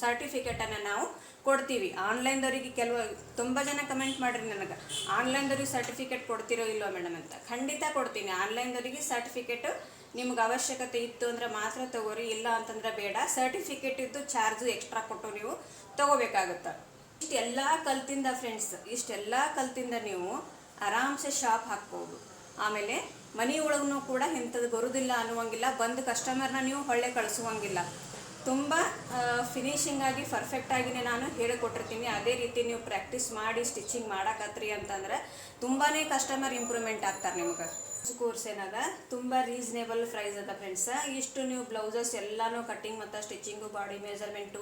ಸರ್ಟಿಫಿಕೇಟನ್ನು ನಾವು ಕೊಡ್ತೀವಿ. ಆನ್ಲೈನ್ದವ್ರಿಗೆ ಕೆಲವು, ತುಂಬ ಜನ ಕಮೆಂಟ್ ಮಾಡಿರಿ ನನಗೆ. ಆನ್ಲೈನ್ದವ್ರಿಗೆ ಸರ್ಟಿಫಿಕೇಟ್ ಕೊಡ್ತಿರೋ ಇಲ್ವೋ ಮೇಡಮ್ ಅಂತ. ಖಂಡಿತ ಕೊಡ್ತೀನಿ. ಆನ್ಲೈನ್ದವರಿಗೆ ಸರ್ಟಿಫಿಕೇಟು ನಿಮ್ಗೆ ಅವಶ್ಯಕತೆ ಇತ್ತು ಅಂದರೆ ಮಾತ್ರ ತಗೋರಿ, ಇಲ್ಲ ಅಂತಂದ್ರೆ ಬೇಡ. ಸರ್ಟಿಫಿಕೇಟ್ ಇದ್ದು ಚಾರ್ಜು ಎಕ್ಸ್ಟ್ರಾ ಕೊಟ್ಟು ನೀವು ತಗೋಬೇಕಾಗುತ್ತೆ. ಇಷ್ಟೆಲ್ಲ ಕಲ್ತಿಂದ ಫ್ರೆಂಡ್ಸ್ ಇಷ್ಟೆಲ್ಲ ಕಲ್ತಿಂದ ನೀವು ಆರಾಮ್ಸೆ ಶಾಪ್ ಹಾಕ್ಬೋದು. ಆಮೇಲೆ ಮನೆ ಒಳಗೂ ಕೂಡ ಇಂಥದ್ದು ಬರೋದಿಲ್ಲ ಅನ್ನುವಂಗಿಲ್ಲ, ಬಂದು ಕಸ್ಟಮರ್ನ ನೀವು ಹೊಳ್ಳೆ ಕಳಿಸುವಂಗಿಲ್ಲ. ತುಂಬ ಫಿನಿಷಿಂಗ್ ಆಗಿ ಪರ್ಫೆಕ್ಟ್ ಆಗಿನೇ ನಾನು ಹೇಳಿಕೊಟ್ಟಿರ್ತೀನಿ. ಅದೇ ರೀತಿ ನೀವು ಪ್ರಾಕ್ಟೀಸ್ ಮಾಡಿ ಸ್ಟಿಚಿಂಗ್ ಮಾಡಕತ್ರಿ ಅಂತಂದ್ರೆ ತುಂಬಾ ಕಸ್ಟಮರ್ ಇಂಪ್ರೂವ್ಮೆಂಟ್ ಆಗ್ತಾರೆ ನಿಮ್ಗೆ. ಕೋರ್ಸ್ ಏನದ? ತುಂಬ ರೀಸನೇಬಲ್ ಪ್ರೈಸ್ ಅದ ಫ್ರೆಂಡ್ಸ್ ಇಷ್ಟು ನೀವು ಬ್ಲೌಸಸ್ ಎಲ್ಲಾನು ಕಟಿಂಗ್ ಮತ್ತು ಸ್ಟಿಚಿಂಗು ಬಾಡಿ ಮೆಜರ್ಮೆಂಟು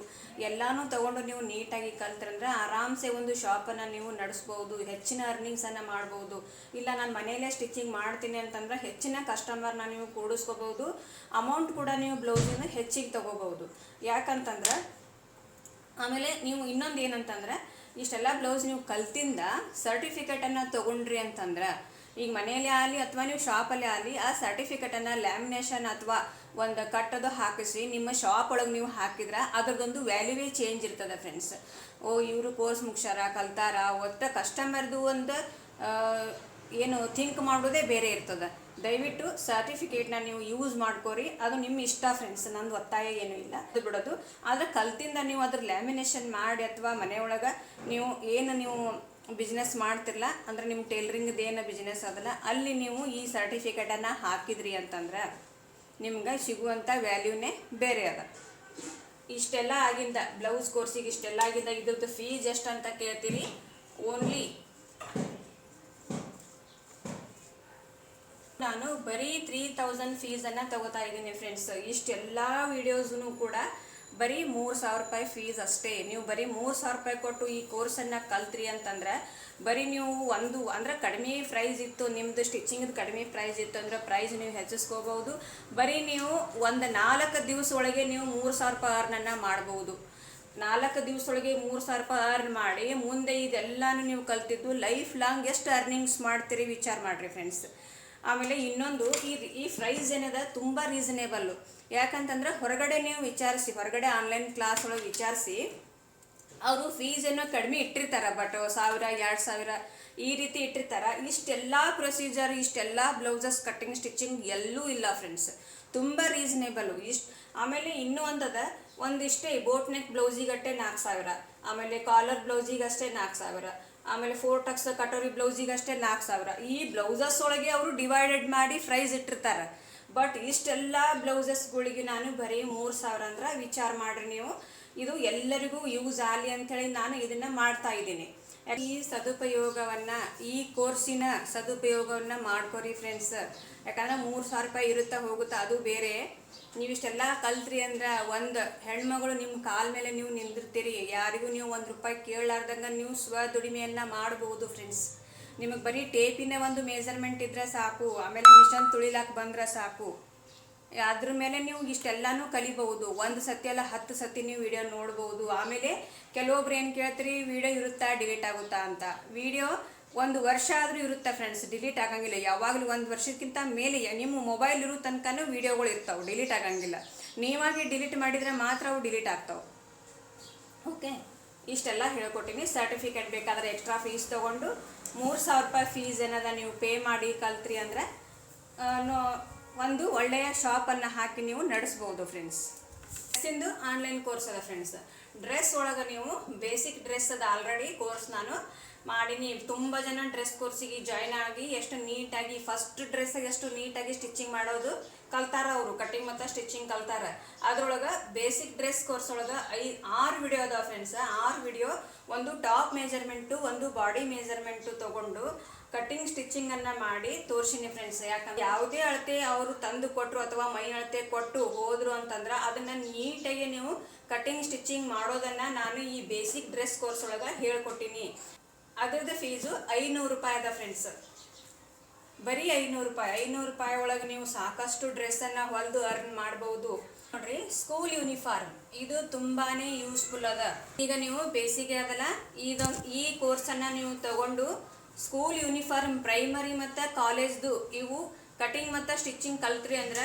ಎಲ್ಲಾನು ತಗೊಂಡು ನೀವು ನೀಟಾಗಿ ಕಲ್ತ್ರಂದ್ರೆ ಆರಾಮ್ಸೆ ಒಂದು ಶಾಪನ್ನು ನೀವು ನಡೆಸ್ಬೋದು, ಹೆಚ್ಚಿನ ಅರ್ನಿಂಗ್ಸನ್ನು ಮಾಡ್ಬೋದು. ಇಲ್ಲ ನಾನು ಮನೆಯಲ್ಲೇ ಸ್ಟಿಚಿಂಗ್ ಮಾಡ್ತೀನಿ ಅಂತಂದ್ರೆ ಹೆಚ್ಚಿನ ಕಸ್ಟಮರ್ನ ನೀವು ಕೂಡಿಸ್ಕೋಬೋದು ಅಮೌಂಟ್ ಕೂಡ ನೀವು ಬ್ಲೌಸಿನ ಹೆಚ್ಚಿಗೆ ತಗೋಬಹುದು ಯಾಕಂತಂದ್ರೆ, ಆಮೇಲೆ ನೀವು ಇನ್ನೊಂದು ಏನಂತಂದ್ರೆ, ಇಷ್ಟೆಲ್ಲ ಬ್ಲೌಸ್ ನೀವು ಕಲ್ತಿಂದ ಸರ್ಟಿಫಿಕೇಟನ್ನು ತಗೊಂಡ್ರಿ ಅಂತಂದ್ರೆ ಈಗ ಮನೆಯಲ್ಲಿ ಆಗಲಿ ಅಥವಾ ನೀವು ಶಾಪಲ್ಲೇ ಆಗಲಿ, ಆ ಸರ್ಟಿಫಿಕೇಟನ್ನು ಲ್ಯಾಮಿನೇಷನ್ ಅಥವಾ ಒಂದು ಕಟ್ಟೋದು ಹಾಕಿಸಿ, ನಿಮ್ಮ ಶಾಪ್ ಒಳಗೆ ನೀವು ಹಾಕಿದ್ರೆ ಅದ್ರದ್ದೊಂದು ವ್ಯಾಲ್ಯೂವೇ ಚೇಂಜ್ ಇರ್ತದೆ ಫ್ರೆಂಡ್ಸ್ ಓ, ಇವರು ಕೋರ್ಸ್ ಮುಗ್ಸ್ಯಾರ, ಕಲ್ತಾರ ಒತ್ತ ಕಸ್ಟಮರ್ದು ಒಂದು ಏನು ಥಿಂಕ್ ಮಾಡೋದೇ ಬೇರೆ ಇರ್ತದೆ. ದಯವಿಟ್ಟು ಸರ್ಟಿಫಿಕೇಟ್ನ ನೀವು ಯೂಸ್ ಮಾಡ್ಕೋರಿ, ಅದು ನಿಮ್ಮ ಇಷ್ಟ ಫ್ರೆಂಡ್ಸ್ ನಂದು ಒತ್ತಾಯ ಏನೂ ಇಲ್ಲ. ಅದು ಬಿಡೋದು. ಆದರೆ ಕಲ್ತಿಂದ ನೀವು ಅದ್ರ ಲ್ಯಾಮಿನೇಷನ್ ಮಾಡಿ ಅಥವಾ ಮನೆಯೊಳಗೆ ನೀವು ಏನು ನೀವು ಬಿಸ್ನೆಸ್ ಮಾಡ್ತಿರಲ್ಲ ಅಂದ್ರೆ ನಿಮ್ಮ ಟೇಲರಿಂಗ್ದು ಏನು ಬಿಸ್ನೆಸ್ ಅದಲ್ಲ, ಅಲ್ಲಿ ನೀವು ಈ ಸರ್ಟಿಫಿಕೇಟನ್ನು ಹಾಕಿದ್ರಿ ಅಂತಂದ್ರೆ ನಿಮ್ಗೆ ಸಿಗುವಂಥ ವ್ಯಾಲ್ಯೂನೇ ಬೇರೆ ಅದ. ಇಷ್ಟೆಲ್ಲ ಆಗಿಂದ ಬ್ಲೌಸ್ ಕೋರ್ಸಿಗೆ ಇಷ್ಟೆಲ್ಲ ಆಗಿಂದ, ಇದ್ರದ್ದು ಫೀಸ್ ಎಷ್ಟು ಅಂತ ಕೇಳ್ತೀರಿ? ಓನ್ಲಿ ನಾನು ಬರೀ ತ್ರೀ ತೌಸಂಡ್ ಫೀಸನ್ನು ತಗೋತಾ ಇದ್ದೀನಿ ಫ್ರೆಂಡ್ಸ್ ಇಷ್ಟೆಲ್ಲ ವೀಡಿಯೋಸ್ನು ಕೂಡ ಬರೀ ಮೂರು ಸಾವಿರ ರೂಪಾಯಿ ಫೀಸ್ ಅಷ್ಟೇ. ನೀವು ಬರೀ ಮೂರು ಸಾವಿರ ರೂಪಾಯಿ ಕೊಟ್ಟು ಈ ಕೋರ್ಸನ್ನು ಕಲ್ತ್ರಿ ಅಂತಂದ್ರೆ ಬರೀ ನೀವು ಒಂದು, ಅಂದ್ರೆ ಕಡಿಮೆ ಪ್ರೈಸ್ ಇತ್ತು ನಿಮ್ಮದು ಸ್ಟಿಚಿಂಗ್ದು ಕಡಿಮೆ ಪ್ರೈಸ್ ಇತ್ತು ಅಂದ್ರೆ ಪ್ರೈಸ್ ನೀವು ಹೆಚ್ಚಿಸ್ಕೋಬಹುದು. ಬರೀ ನೀವು ಒಂದು ನಾಲ್ಕು ದಿವಸ ಒಳಗೆ ನೀವು ಮೂರು ಸಾವಿರ ರೂಪಾಯಿ ಅರ್ನನ್ನು ಮಾಡ್ಬೋದು ನಾಲ್ಕು ದಿವಸದೊಳಗೆ ಮೂರು ಸಾವಿರ ರೂಪಾಯಿ ಅರ್ನ್ ಮಾಡಿ ಮುಂದೆ ಇದೆಲ್ಲಾನು ನೀವು ಕಲ್ತಿದ್ದು ಲೈಫ್ ಲಾಂಗ್ ಎಷ್ಟು ಅರ್ನಿಂಗ್ಸ್ ಮಾಡ್ತೀರಿ ವಿಚಾರ ಮಾಡಿರಿ ಫ್ರೆಂಡ್ಸ್ ಆಮೇಲೆ ಇನ್ನೊಂದು, ಈ ಈ ಪ್ರೈಸ್ ಏನಿದೆ? ತುಂಬ ರೀಸನೇಬಲ್ಲು ಯಾಕಂತಂದ್ರೆ ಹೊರಗಡೆ ನೀವು ವಿಚಾರಿಸಿ, ಹೊರಗಡೆ ಆನ್ಲೈನ್ ಕ್ಲಾಸ್ ಒಳಗೆ ವಿಚಾರಿಸಿ, ಅವರು ಫೀಸ್ ಏನೋ ಕಡಿಮೆ ಇಟ್ಟಿರ್ತಾರೆ ಬಟ್ ಸಾವಿರ, ಎರಡು ಸಾವಿರ ಈ ರೀತಿ ಇಟ್ಟಿರ್ತಾರೆ. ಇಷ್ಟೆಲ್ಲ ಪ್ರೊಸೀಜರ್ ಇಷ್ಟೆಲ್ಲ ಬ್ಲೌಸಸ್ ಕಟ್ಟಿಂಗ್ ಸ್ಟಿಚಿಂಗ್ ಎಲ್ಲೂ ಇಲ್ಲ ಫ್ರೆಂಡ್ಸ್ ತುಂಬ ರೀಸನೇಬಲು ಇಷ್ಟು, ಆಮೇಲೆ ಇನ್ನೂ ಒಂದದ, ಒಂದಿಷ್ಟೇ ಬೋಟ್ ನೆಕ್ ಬ್ಲೌಸಿಗಟ್ಟೆ ನಾಲ್ಕು ಸಾವಿರ. ಆಮೇಲೆ ಕಾಲರ್ ಬ್ಲೌಸಿಗಷ್ಟೇ ನಾಲ್ಕು ಸಾವಿರ. ಆಮೇಲೆ ಫೋರ್ ಟಕ್ಸ್ ಕಟೋರಿ ಬ್ಲೌಸಿಗಷ್ಟೇ ನಾಲ್ಕು ಸಾವಿರ. ಈ ಬ್ಲೌಸಸ್ ಒಳಗೆ ಅವರು ಡಿವೈಡೆಡ್ ಮಾಡಿ ಪ್ರೈಸ್ ಇಟ್ಟಿರ್ತಾರೆ. ಬಟ್ ಇಷ್ಟೆಲ್ಲ ಬ್ಲೌಸಸ್ಗಳಿಗೆ ನಾನು ಬರೀ ಮೂರು ಸಾವಿರ ಅಂದ್ರೆ ವಿಚಾರ ಮಾಡ್ರಿ ನೀವು. ಇದು ಎಲ್ಲರಿಗೂ ಯೂಸ್ ಆಗಲಿ ಅಂಥೇಳಿ ನಾನು ಇದನ್ನು ಮಾಡ್ತಾ ಇದ್ದೀನಿ. ಈ ಸದುಪಯೋಗವನ್ನು, ಈ ಕೋರ್ಸಿನ ಸದುಪಯೋಗವನ್ನು ಮಾಡ್ಕೊರಿ ಫ್ರೆಂಡ್ಸ್ ಯಾಕಂದ್ರೆ ಮೂರು ಸಾವಿರ ರೂಪಾಯಿ ಇರುತ್ತಾ ಹೋಗುತ್ತಾ ಅದು ಬೇರೆ. ನೀವು ಇಷ್ಟೆಲ್ಲ ಕಲ್ತ್ರಿ ಅಂದ್ರೆ ಒಂದು ಹೆಣ್ಮಗಳು ನಿಮ್ಮ ಕಾಲ ಮೇಲೆ ನೀವು ನಿಂದಿರ್ತೀರಿ. ಯಾರಿಗೂ ನೀವು ಒಂದು ರೂಪಾಯಿ ಕೇಳಲಾರ್ದಂಗೆ ನೀವು ಸ್ವ ದುಡಿಮೆಯನ್ನು ಮಾಡ್ಬೋದು ಫ್ರೆಂಡ್ಸ್ ನಿಮಗೆ ಬರೀ ಟೇಪಿನ ಒಂದು ಮೇಜರ್ಮೆಂಟ್ ಇದ್ರೆ ಸಾಕು ಆಮೇಲೆ ಮಿಷನ್ ತುಳಿಲಾಕ ಬಂದ್ರೆ ಸಾಕು. ಅದ್ರ ಮೇಲೆ ನೀವು ಇಷ್ಟೆಲ್ಲಾನು ಕಲಿಬಹುದು. ಒಂದು ಸತಿ ಅಲ್ಲ ಹತ್ತು ಸತಿ ನೀವು ವಿಡಿಯೋ ನೋಡ್ಬೋದು ಆಮೇಲೆ ಕೆಲವೊಬ್ರು ಏನು ಕೇಳ್ತೀರಿ ವಿಡಿಯೋ ಇರುತ್ತಾ ಡಿಲೀಟ್ ಆಗುತ್ತಾ ಅಂತ. ವಿಡಿಯೋ ಒಂದು ವರ್ಷ ಆದರೂ ಇರುತ್ತೆ ಫ್ರೆಂಡ್ಸ್ ಡಿಲೀಟ್ ಆಗಂಗಿಲ್ಲ. ಯಾವಾಗಲೂ ಒಂದು ವರ್ಷಕ್ಕಿಂತ ಮೇಲೆ ನಿಮ್ಮ ಮೊಬೈಲ್ ಇರೋ ತನಕನೂ ವಿಡಿಯೋಗಳು ಇರ್ತಾವೆ ಡಿಲೀಟ್ ಆಗಂಗಿಲ್ಲ. ನೀವಾಗಿ ಡಿಲೀಟ್ ಮಾಡಿದರೆ ಮಾತ್ರ ಅವು ಡಿಲೀಟ್ ಆಗ್ತಾವೆ. ಓಕೆ ಇಷ್ಟೆಲ್ಲ ಹೇಳ್ಕೊಟ್ಟಿನಿ. ಸರ್ಟಿಫಿಕೇಟ್ ಬೇಕಾದರೆ ಎಕ್ಸ್ಟ್ರಾ ಫೀಸ್ ತೊಗೊಂಡು ಮೂರು ಸಾವಿರ ರೂಪಾಯಿ ಫೀಸ್ ಏನದ ನೀವು ಪೇ ಮಾಡಿ ಕಲ್ತ್ರಿ ಅಂದರೆ ಒಂದು ಒಳ್ಳೆಯ ಶಾಪನ್ನು ಹಾಕಿ ನೀವು ನಡೆಸ್ಬೋದು ಫ್ರೆಂಡ್ಸ್ ಡ್ರೆಸ್ಸಿಂದು ಆನ್ಲೈನ್ ಕೋರ್ಸ್ ಅದ ಫ್ರೆಂಡ್ಸ್ ಡ್ರೆಸ್ ಒಳಗೆ ನೀವು ಬೇಸಿಕ್ ಡ್ರೆಸ್ ಅದ ಆಲ್ರೆಡಿ ಕೋರ್ಸ್ ನಾನು ಮಾಡೀನಿ. ತುಂಬ ಜನ ಡ್ರೆಸ್ ಕೋರ್ಸಿಗೆ ಜಾಯ್ನ್ ಆಗಿ ಎಷ್ಟು ನೀಟಾಗಿ ಫಸ್ಟ್ ಡ್ರೆಸ್ಸಿಗೆ ಎಷ್ಟು ನೀಟಾಗಿ ಸ್ಟಿಚಿಂಗ್ ಮಾಡೋದು ಕಲ್ತಾರ ಅವರು. ಕಟಿಂಗ್ ಮತ್ತು ಸ್ಟಿಚಿಂಗ್ ಕಲ್ತಾರ. ಅದ್ರೊಳಗೆ ಬೇಸಿಕ್ ಡ್ರೆಸ್ ಕೋರ್ಸ್ ಒಳಗೆ ಐ, ಆರು ವಿಡಿಯೋ ಅದಾವ ಫ್ರೆಂಡ್ಸ್ ಆರು ವಿಡಿಯೋ ಒಂದು ಟಾಪ್ ಮೆಜರ್ಮೆಂಟು, ಒಂದು ಬಾಡಿ ಮೆಜರ್ಮೆಂಟು ತಗೊಂಡು ಕಟ್ಟಿಂಗ್ ಸ್ಟಿಚಿಂಗ್ ಅನ್ನ ಮಾಡಿ ತೋರ್ಸಿನಿ ಫ್ರೆಂಡ್ಸ್ ಯಾಕಂದ್ರೆ ಯಾವುದೇ ಅಳತೆ ಅವರು ತಂದು ಕೊಟ್ಟರು ಅಥವಾ ಮೈ ಅಳತೆ ಕೊಟ್ಟು ಹೋದ್ರು ಅಂತಂದ್ರೆ ಅದನ್ನ ನೀಟಾಗಿ ನೀವು ಕಟ್ಟಿಂಗ್ ಸ್ಟಿಚಿಂಗ್ ಮಾಡೋದನ್ನ ನಾನು ಈ ಬೇಸಿಕ್ ಡ್ರೆಸ್ ಕೋರ್ಸ್ ಒಳಗೆ ಹೇಳ್ಕೊಟ್ಟಿನಿ. ಅದ್ರದ್ದು ಫೀಸು ಐನೂರು ರೂಪಾಯಿ ಅದ ಫ್ರೆಂಡ್ಸ್ ಬರೀ ಐನೂರು ರೂಪಾಯಿ. ಐನೂರು ರೂಪಾಯಿ ಒಳಗೆ ನೀವು ಸಾಕಷ್ಟು ಡ್ರೆಸ್ಸನ್ನು ಹೊಲಿದು ಅರ್ನ್ ಮಾಡ್ಬೋದು. ನೋಡ್ರಿ ಸ್ಕೂಲ್ ಯೂನಿಫಾರ್ಮ್ ಇದು ತುಂಬಾನೇ ಯೂಸ್ಫುಲ್ ಅದ. ಈಗ ನೀವು ಬೇಸಿಗೆ ಅದಲ್ಲ ಈಗ ಈ ಕೋರ್ಸನ್ನು ನೀವು ತಗೊಂಡು ಸ್ಕೂಲ್ ಯೂನಿಫಾರ್ಮ್ ಪ್ರೈಮರಿ ಮತ್ತು ಕಾಲೇಜ್ದು ಇವು ಕಟಿಂಗ್ ಮತ್ತು ಸ್ಟಿಚಿಂಗ್ ಕಲ್ತ್ರಿ ಅಂದ್ರೆ,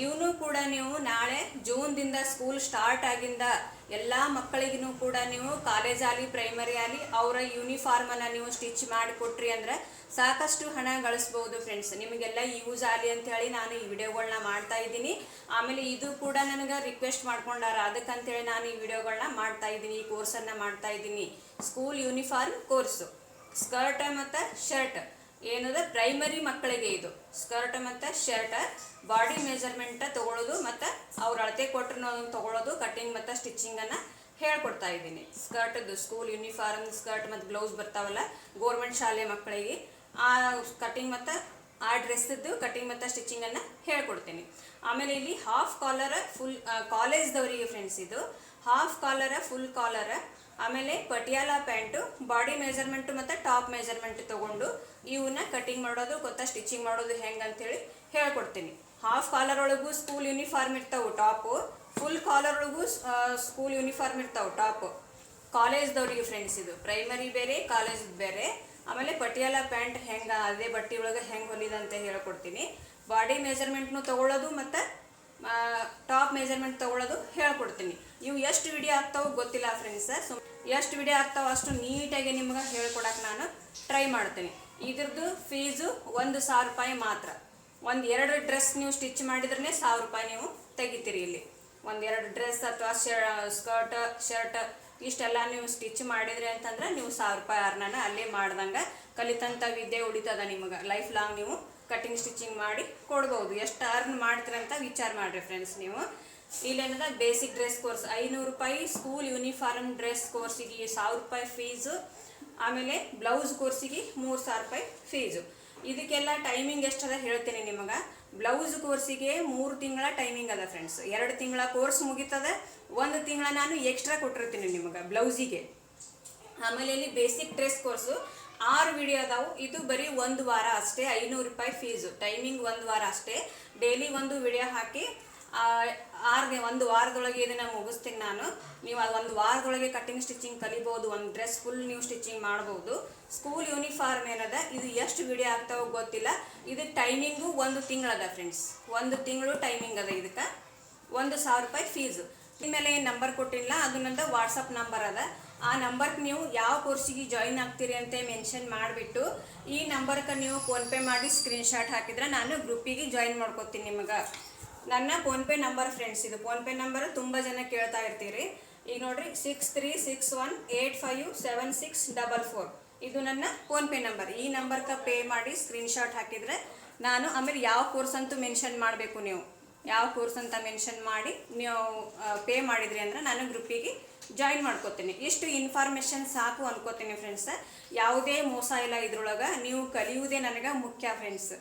ಇವನು ಕೂಡ ನೀವು ನಾಳೆ ಜೂನ್ದಿಂದ ಸ್ಕೂಲ್ ಸ್ಟಾರ್ಟ್ ಆಗಿಂದ ಎಲ್ಲ ಮಕ್ಕಳಿಗೂ ಕೂಡ ನೀವು ಕಾಲೇಜ್ ಆಗಲಿ ಪ್ರೈಮರಿ ಆಗಲಿ ಅವರ ಯೂನಿಫಾರ್ಮನ್ನು ನೀವು ಸ್ಟಿಚ್ ಮಾಡಿಕೊಟ್ರಿ ಅಂದ್ರೆ ಸಾಕಷ್ಟು ಹಣ ಗಳಿಸ್ಬೋದು ಫ್ರೆಂಡ್ಸ್ ನಿಮಗೆಲ್ಲ ಯೂಸ್ ಆಗಲಿ ಅಂತ ಹೇಳಿ ನಾನು ಈ ವಿಡಿಯೋಗಳನ್ನ ಮಾಡ್ತಾ ಇದ್ದೀನಿ. ಆಮೇಲೆ ಇದು ಕೂಡ ನನಗೆ ರಿಕ್ವೆಸ್ಟ್ ಮಾಡ್ಕೊಂಡಾರ. ಅದಕ್ಕಂತೇಳಿ ನಾನು ಈ ವಿಡಿಯೋಗಳನ್ನ ಮಾಡ್ತಾ ಇದ್ದೀನಿ, ಈ ಕೋರ್ಸನ್ನು ಮಾಡ್ತಾ ಇದ್ದೀನಿ. ಸ್ಕೂಲ್ ಯೂನಿಫಾರ್ಮ್ ಕೋರ್ಸು ಸ್ಕರ್ಟ್ ಮತ್ತು ಶರ್ಟ್ ಏನದ ಪ್ರೈಮರಿ ಮಕ್ಕಳಿಗೆ ಇದು. ಸ್ಕರ್ಟ್ ಮತ್ತು ಶರ್ಟ್ ಬಾಡಿ ಮೆಜರ್ಮೆಂಟ್ ತಗೊಳ್ಳೋದು ಮತ್ತು ಅವ್ರ ಅಳತೆ ಕೊಟ್ಟರು ತೊಗೊಳ್ಳೋದು ಕಟಿಂಗ್ ಮತ್ತು ಸ್ಟಿಚಿಂಗನ್ನು ಹೇಳ್ಕೊಡ್ತಾ ಇದ್ದೀನಿ. ಸ್ಕರ್ಟದ್ದು ಸ್ಕೂಲ್ ಯೂನಿಫಾರ್ಮ್ ಸ್ಕರ್ಟ್ ಮತ್ತು ಬ್ಲೌಸ್ ಬರ್ತಾವಲ್ಲ ಗೋರ್ಮೆಂಟ್ ಶಾಲೆ ಮಕ್ಕಳಿಗೆ, ಆ ಕಟ್ಟಿಂಗ್ ಮತ್ತು, ಆ ಡ್ರೆಸ್ಸದ್ದು ಕಟಿಂಗ್ ಮತ್ತು ಸ್ಟಿಚಿಂಗನ್ನು ಹೇಳ್ಕೊಡ್ತೀನಿ. ಆಮೇಲೆ ಇಲ್ಲಿ ಹಾಫ್ ಕಾಲರ್ ಫುಲ್ ಕಾಲೇಜ್ದವರಿಗೆ ಫ್ರೆಂಡ್ಸ್ ಇದು. ಹಾಫ್ ಕಾಲರ ಫುಲ್ ಕಾಲರ ಆಮೇಲೆ ಪಟಿಯಾಲ ಪ್ಯಾಂಟು, ಬಾಡಿ ಮೆಜರ್ಮೆಂಟು ಮತ್ತು ಟಾಪ್ ಮೆಜರ್ಮೆಂಟ್ ತೊಗೊಂಡು ಇವನ್ನ ಕಟಿಂಗ್ ಮಾಡೋದು ಗೊತ್ತಾ ಸ್ಟಿಚಿಂಗ್ ಮಾಡೋದು ಹೆಂಗೆ ಅಂತೇಳಿ ಹೇಳ್ಕೊಡ್ತೀನಿ. ಹಾಫ್ ಕಾಲರ್ ಒಳಗೂ ಸ್ಕೂಲ್ ಯೂನಿಫಾರ್ಮ್ ಇರ್ತಾವೆ ಟಾಪು ಫುಲ್ ಕಾಲರ್ ಒಳಗೂ ಸ್ಕೂಲ್ ಯೂನಿಫಾರ್ಮ್ ಇರ್ತಾವೆ ಟಾಪು ಕಾಲೇಜ್ದವ್ರಿಗೆ ಫ್ರೆಂಡ್ಸ್ ಇದು. ಪ್ರೈಮರಿ ಬೇರೆ ಕಾಲೇಜ್ ಬೇರೆ. ಆಮೇಲೆ ಪಟಿಯಾಲ ಪ್ಯಾಂಟ್ ಹೆಂಗೆ, ಅದೇ ಬಟ್ಟೆ ಒಳಗೆ ಹೆಂಗೆ ಹೊಲಿದಂತ ಹೇಳ್ಕೊಡ್ತೀನಿ. ಬಾಡಿ ಮೆಜರ್ಮೆಂಟ್ನು ತೊಗೊಳ್ಳೋದು ಮತ್ತು ಟಾಪ್ ಮೆಜರ್ಮೆಂಟ್ ತೊಗೊಳ್ಳೋದು ಹೇಳ್ಕೊಡ್ತೀನಿ. ಇವು ಎಷ್ಟು ವಿಡಿಯೋ ಆಗ್ತಾವೋ ಗೊತ್ತಿಲ್ಲ ಫ್ರೆಂಡ್ಸ್ ಸೊ ಎಷ್ಟು ವಿಡಿಯೋ ಆಗ್ತಾವೋ ಅಷ್ಟು ನೀಟಾಗಿ ನಿಮ್ಗೆ ಹೇಳ್ಕೊಡಕ್ಕೆ ನಾನು ಟ್ರೈ ಮಾಡ್ತೀನಿ. ಇದ್ರದ್ದು ಫೀಸು ಒಂದು ಸಾವಿರ ರೂಪಾಯಿ ಮಾತ್ರ. ಒಂದು ಎರಡು ಡ್ರೆಸ್ ನೀವು ಸ್ಟಿಚ್ ಮಾಡಿದ್ರೆ ಸಾವಿರ ರೂಪಾಯಿ ನೀವು ತೆಗಿತೀರಿ ಇಲ್ಲಿ. ಒಂದು ಎರಡು ಡ್ರೆಸ್ ಅಥವಾ ಸ್ಕರ್ಟ್ ಶರ್ಟ್ ಇಷ್ಟೆಲ್ಲ ನೀವು ಸ್ಟಿಚ್ ಮಾಡಿದ್ರಿ ಅಂತಂದ್ರೆ ನೀವು ಸಾವಿರ ರೂಪಾಯಿ ಅರ್ನನ ಅಲ್ಲೇ ಮಾಡ್ದಂಗೆ ಕಲಿತಂಥ ವಿದ್ಯೆ ಉಳಿತದ ನಿಮಗೆ. ಲೈಫ್ ಲಾಂಗ್ ನೀವು ಕಟಿಂಗ್ ಸ್ಟಿಚಿಂಗ್ ಮಾಡಿ ಕೊಡ್ಬೋದು. ಎಷ್ಟು ಅರ್ನ್ ಮಾಡ್ತೀರ ಅಂತ ವಿಚಾರ ಮಾಡಿರಿ ಫ್ರೆಂಡ್ಸ್ ನೀವು. ಇಲ್ಲೇನದ ಬೇಸಿಕ್ ಡ್ರೆಸ್ ಕೋರ್ಸ್ ಐನೂರು ರೂಪಾಯಿ ಸ್ಕೂಲ್ ಯೂನಿಫಾರ್ಮ್ ಡ್ರೆಸ್ ಕೋರ್ಸಿಗೆ ಸಾವಿರ ರೂಪಾಯಿ ಫೀಸು ಆಮೇಲೆ ಬ್ಲೌಸ್ ಕೋರ್ಸಿಗೆ ಮೂರು ಸಾವಿರ ರೂಪಾಯಿ ಫೀಸು ಇದಕ್ಕೆಲ್ಲ ಟೈಮಿಂಗ್ ಎಷ್ಟದ ಹೇಳ್ತೀನಿ ನಿಮಗೆ. ಬ್ಲೌಸ್ ಕೋರ್ಸಿಗೆ ಮೂರು ತಿಂಗಳ ಟೈಮಿಂಗ್ ಅದ ಫ್ರೆಂಡ್ಸ್ ಎರಡು ತಿಂಗಳ ಕೋರ್ಸ್ ಮುಗೀತದೆ, ಒಂದು ತಿಂಗಳ ನಾನು ಎಕ್ಸ್ಟ್ರಾ ಕೊಟ್ಟಿರ್ತೀನಿ ನಿಮಗೆ ಬ್ಲೌಸಿಗೆ ಆಮೇಲೆ ಇಲ್ಲಿ ಬೇಸಿಕ್ ಡ್ರೆಸ್ ಕೋರ್ಸು ಆರು ವಿಡಿಯೋ ಅದಾವು. ಇದು ಬರೀ ಒಂದು ವಾರ ಅಷ್ಟೇ, ಐನೂರು ರೂಪಾಯಿ ಫೀಸು ಟೈಮಿಂಗ್ ಒಂದು ವಾರ ಅಷ್ಟೇ. ಡೈಲಿ ಒಂದು ವಿಡಿಯೋ ಹಾಕಿ ಆರು ಒಂದು ವಾರದೊಳಗೆ ಇದನ್ನು ಮುಗಿಸ್ತೀನಿ ನಾನು. ನೀವು ಅದು ಒಂದು ವಾರದೊಳಗೆ ಕಟ್ಟಿಂಗ್ ಸ್ಟಿಚಿಂಗ್ ಕಲಿಬೋದು, ಒಂದು ಡ್ರೆಸ್ ಫುಲ್ ನೀವು ಸ್ಟಿಚಿಂಗ್ ಮಾಡ್ಬೋದು. ಸ್ಕೂಲ್ ಯೂನಿಫಾರ್ಮ್ ಏನದ? ಇದು ಎಷ್ಟು ವಿಡಿಯೋ ಆಗ್ತಾವೋ ಗೊತ್ತಿಲ್ಲ. ಇದು ಟೈಮಿಂಗು ಒಂದು ತಿಂಗಳದ ಫ್ರೆಂಡ್ಸ್ ಒಂದು ತಿಂಗಳು ಟೈಮಿಂಗ್ ಅದ ಇದಕ್ಕೆ. ಒಂದು ಸಾವಿರ ರೂಪಾಯಿ ಫೀಸು ಮೇಲೆ ಏನು ನಂಬರ್ ಕೊಟ್ಟಿಲ್ಲ, ಅದು ನಂದು ವಾಟ್ಸಪ್ ನಂಬರ್ ಅದ. ಆ ನಂಬರ್ಗೆ ನೀವು ಯಾವ ಕೋರ್ಸಿಗೆ ಜಾಯಿನ್ ಆಗ್ತೀರಿ ಅಂತ ಮೆನ್ಷನ್ ಮಾಡಿಬಿಟ್ಟು, ಈ ನಂಬರ್ಗೆ ನೀವು ಫೋನ್ಪೇ ಮಾಡಿ ಸ್ಕ್ರೀನ್ಶಾಟ್ ಹಾಕಿದ್ರೆ ನಾನು ಗ್ರೂಪಿಗೆ ಜಾಯಿನ್ ಮಾಡ್ಕೊತೀನಿ ನಿಮಗೆ. ನನ್ನ ಫೋನ್ಪೇ ನಂಬರ್ ಫ್ರೆಂಡ್ಸ್ ಇದು ಫೋನ್ಪೇ ನಂಬರ್ ತುಂಬ ಜನ ಕೇಳ್ತಾ ಇರ್ತೀರಿ. ಈಗ ನೋಡ್ರಿ six three six one eight five seven six double four ಇದು ನನ್ನ ಫೋನ್ಪೇ ನಂಬರ್ ಈ ನಂಬರ್ಗೆ ಪೇ ಮಾಡಿ ಸ್ಕ್ರೀನ್ಶಾಟ್ ಹಾಕಿದರೆ ನಾನು ಆಮೇಲೆ ಯಾವ ಕೋರ್ಸ್ ಅಂತೂ ಮೆನ್ಷನ್ ಮಾಡಬೇಕು ನೀವು. ಯಾವ ಕೋರ್ಸ್ ಅಂತ ಮೆನ್ಷನ್ ಮಾಡಿ ನೀವು ಪೇ ಮಾಡಿದ್ರಿ ಅಂದ್ರೆ ನಾನು ಗ್ರೂಪಿಗೆ ಜಾಯಿನ್ ಮಾಡ್ಕೋತೀನಿ. ಇಷ್ಟು ಇನ್ಫಾರ್ಮೇಷನ್ ಸಾಕು ಅನ್ಕೋತೀನಿ ಫ್ರೆಂಡ್ಸ್ ಯಾವುದೇ ಮೋಸ ಇಲ್ಲ ಇದ್ರೊಳಗೆ, ನೀವು ಕಲಿಯುವುದೇ ನನಗೆ ಮುಖ್ಯ ಫ್ರೆಂಡ್ಸ್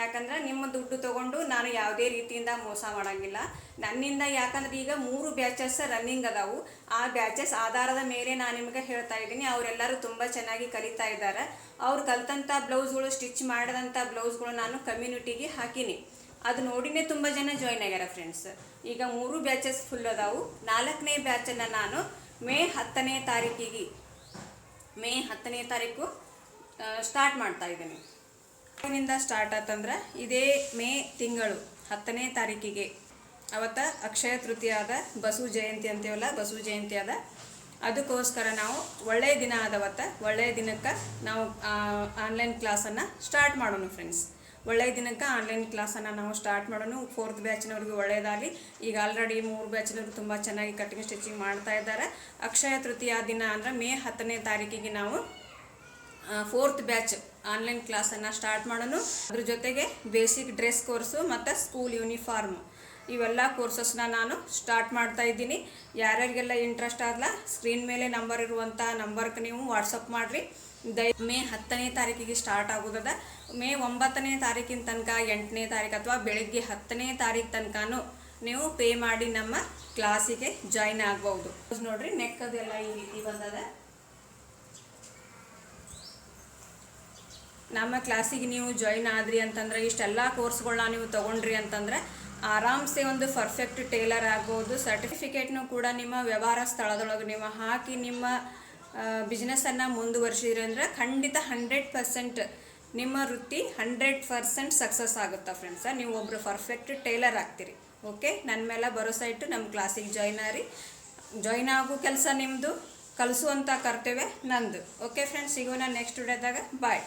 ಯಾಕಂದ್ರೆ ನಿಮ್ಮ ದುಡ್ಡು ತಗೊಂಡು ನಾನು ಯಾವುದೇ ರೀತಿಯಿಂದ ಮೋಸ ಮಾಡೋಂಗಿಲ್ಲ. ನನ್ನಿಂದ ಯಾಕಂದ್ರೆ ಈಗ ಮೂರು ಬ್ಯಾಚಸ್ ರನ್ನಿಂಗ್ ಅದಾವು. ಆ ಬ್ಯಾಚಸ್ ಆಧಾರದ ಮೇಲೆ ನಾನು ನಿಮಗೆ ಹೇಳ್ತಾ ಇದ್ದೀನಿ, ಅವರೆಲ್ಲರೂ ತುಂಬ ಚೆನ್ನಾಗಿ ಕಲಿತಾ ಇದ್ದಾರೆ. ಅವ್ರು ಕಲ್ತಂಥ ಬ್ಲೌಸ್ಗಳು, ಸ್ಟಿಚ್ ಮಾಡಿದಂಥ ಬ್ಲೌಸ್ಗಳು ನಾನು ಕಮ್ಯುನಿಟಿಗೆ ಹಾಕೀನಿ. ಅದು ನೋಡಿನೇ ತುಂಬ ಜನ ಜಾಯ್ನ್ ಆಗ್ಯಾರ ಫ್ರೆಂಡ್ಸ್ ಈಗ ಮೂರು ಬ್ಯಾಚಸ್ ಫುಲ್ ಅದಾವು. ನಾಲ್ಕನೇ ಬ್ಯಾಚನ್ನು ನಾನು ಮೇ ಹತ್ತನೇ ತಾರೀಕಿಗೆ, ಮೇ ಹತ್ತನೇ ತಾರೀಕು ಸ್ಟಾರ್ಟ್ ಮಾಡ್ತಾ ಇದ್ದೀನಿ. ಯಾವಾಗಿನಿಂದ ಸ್ಟಾರ್ಟ್ ಆತಂದ್ರೆ, ಇದೇ ಮೇ ತಿಂಗಳು, ಹತ್ತನೇ ತಾರೀಕಿಗೆ. ಅವತ್ತ ಅಕ್ಷಯ ತೃತೀಯ ಆದ ಬಸು ಜಯಂತಿ ಅಂತೀವಲ್ಲ ಬಸವ ಜಯಂತಿ ಆದ. ಅದಕ್ಕೋಸ್ಕರ ನಾವು ಒಳ್ಳೆಯ ದಿನ ಆದವತ್ತ ಒಳ್ಳೆಯ ದಿನಕ್ಕೆ ನಾವು ಆನ್ಲೈನ್ ಕ್ಲಾಸನ್ನು ಸ್ಟಾರ್ಟ್ ಮಾಡೋಣ ಫ್ರೆಂಡ್ಸ್ ಒಳ್ಳೆಯ ದಿನಕ್ಕೆ ಆನ್ಲೈನ್ ಕ್ಲಾಸನ್ನು ನಾವು ಸ್ಟಾರ್ಟ್ ಮಾಡೋಣ. ಫೋರ್ತ್ ಬ್ಯಾಚ್ನವ್ರಿಗೆ ಒಳ್ಳೆಯದಾಗಲಿ ಈಗ ಆಲ್ರೆಡಿ ಮೂರು ಬ್ಯಾಚ್ನವರು ತುಂಬ ಚೆನ್ನಾಗಿ ಕಟಿಂಗ್ ಸ್ಟಿಚಿಂಗ್ ಮಾಡ್ತಾ ಇದ್ದಾರೆ. ಅಕ್ಷಯ ತೃತೀಯ ದಿನ ಅಂದರೆ ಮೇ ಹತ್ತನೇ ತಾರೀಕಿಗೆ ನಾವು ಫೋರ್ತ್ ಬ್ಯಾಚ್ ಆನ್ಲೈನ್ ಕ್ಲಾಸನ್ನು ಸ್ಟಾರ್ಟ್ ಮಾಡೋಣ. ಅದ್ರ ಜೊತೆಗೆ ಬೇಸಿಕ್ ಡ್ರೆಸ್ ಕೋರ್ಸು ಮತ್ತು ಸ್ಕೂಲ್ ಯೂನಿಫಾರ್ಮ್ ಇವೆಲ್ಲ ಕೋರ್ಸಸ್ನ ನಾನು ಸ್ಟಾರ್ಟ್ ಮಾಡ್ತಾ ಇದ್ದೀನಿ. ಯಾರ್ಯಾರಿಗೆಲ್ಲ ಇಂಟ್ರೆಸ್ಟ್ ಆಗಲ್ಲ ಸ್ಕ್ರೀನ್ ಮೇಲೆ ನಂಬರ್ ಇರುವಂಥ ನಂಬರ್ಗೆ ನೀವು ವಾಟ್ಸಪ್ ಮಾಡಿರಿ. ದಯ ಮೇ ಹತ್ತನೇ ತಾರೀಕಿಗೆ ಸ್ಟಾರ್ಟ್ ಆಗೋದದ. ಮೇ ಒಂಬತ್ತನೇ ತಾರೀಕಿನ ತನಕ, ಎಂಟನೇ ತಾರೀಕು ಅಥವಾ ಬೆಳಿಗ್ಗೆ ಹತ್ತನೇ ತಾರೀಕು ತನಕನೂ ನೀವು ಪೇ ಮಾಡಿ ನಮ್ಮ ಕ್ಲಾಸಿಗೆ ಜಾಯ್ನ್ ಆಗ್ಬೋದು ನೋಡ್ರಿ ನೆಕ್ ಅದೆಲ್ಲ ಈ ರೀತಿ ಬಂದದ. ನಮ್ಮ ಕ್ಲಾಸಿಗೆ ನೀವು ಜಾಯಿನ್ ಆದ್ರಿ ಅಂತಂದ್ರೆ, ಇಷ್ಟೆಲ್ಲ ಕೋರ್ಸ್ಗಳನ್ನ ನೀವು ತಗೊಂಡ್ರಿ ಅಂತಂದ್ರೆ, ಆರಾಮ್ಸೆ ಒಂದು ಪರ್ಫೆಕ್ಟ್ ಟೇಲರ್ ಆಗ್ಬೋದು. ಸರ್ಟಿಫಿಕೇಟ್ನು ಕೂಡ ನಿಮ್ಮ ವ್ಯವಹಾರ ಸ್ಥಳದೊಳಗೆ ನೀವು ಹಾಕಿ ನಿಮ್ಮ ಬಿಸ್ನೆಸ್ಸನ್ನು ಮುಂದುವರ್ಸಿದ್ರಿ ಅಂದ್ರೆ ಖಂಡಿತ ಹಂಡ್ರೆಡ್ ಪರ್ಸೆಂಟ್ ನಿಮ್ಮ ವೃತ್ತಿ ಹಂಡ್ರೆಡ್ ಪರ್ಸೆಂಟ್ ಸಕ್ಸಸ್ ಆಗುತ್ತಾ ಫ್ರೆಂಡ್ಸ ನೀವು ಒಬ್ಬರು ಪರ್ಫೆಕ್ಟ್ ಟೈಲರ್ ಆಗ್ತೀರಿ ಓಕೆ ನನ್ನ ಮೇಲೆ ಭರೋಸಾ ಇಟ್ಟು ನಮ್ಮ ಕ್ಲಾಸಿಗೆ ಜಾಯ್ನ್ ಆರಿ. ಜಾಯ್ನ್ ಆಗೋ ಕೆಲಸ ನಿಮ್ಮದು ಕಲಿಸುವಂಥ ಕರ್ತವ್ಯ ನಂದು ಓಕೆ ಫ್ರೆಂಡ್ಸ್ ಸಿಗೋಣ ನೆಕ್ಸ್ಟ್ ವಿಡಿಯೋದಾಗ ಬಾಯ್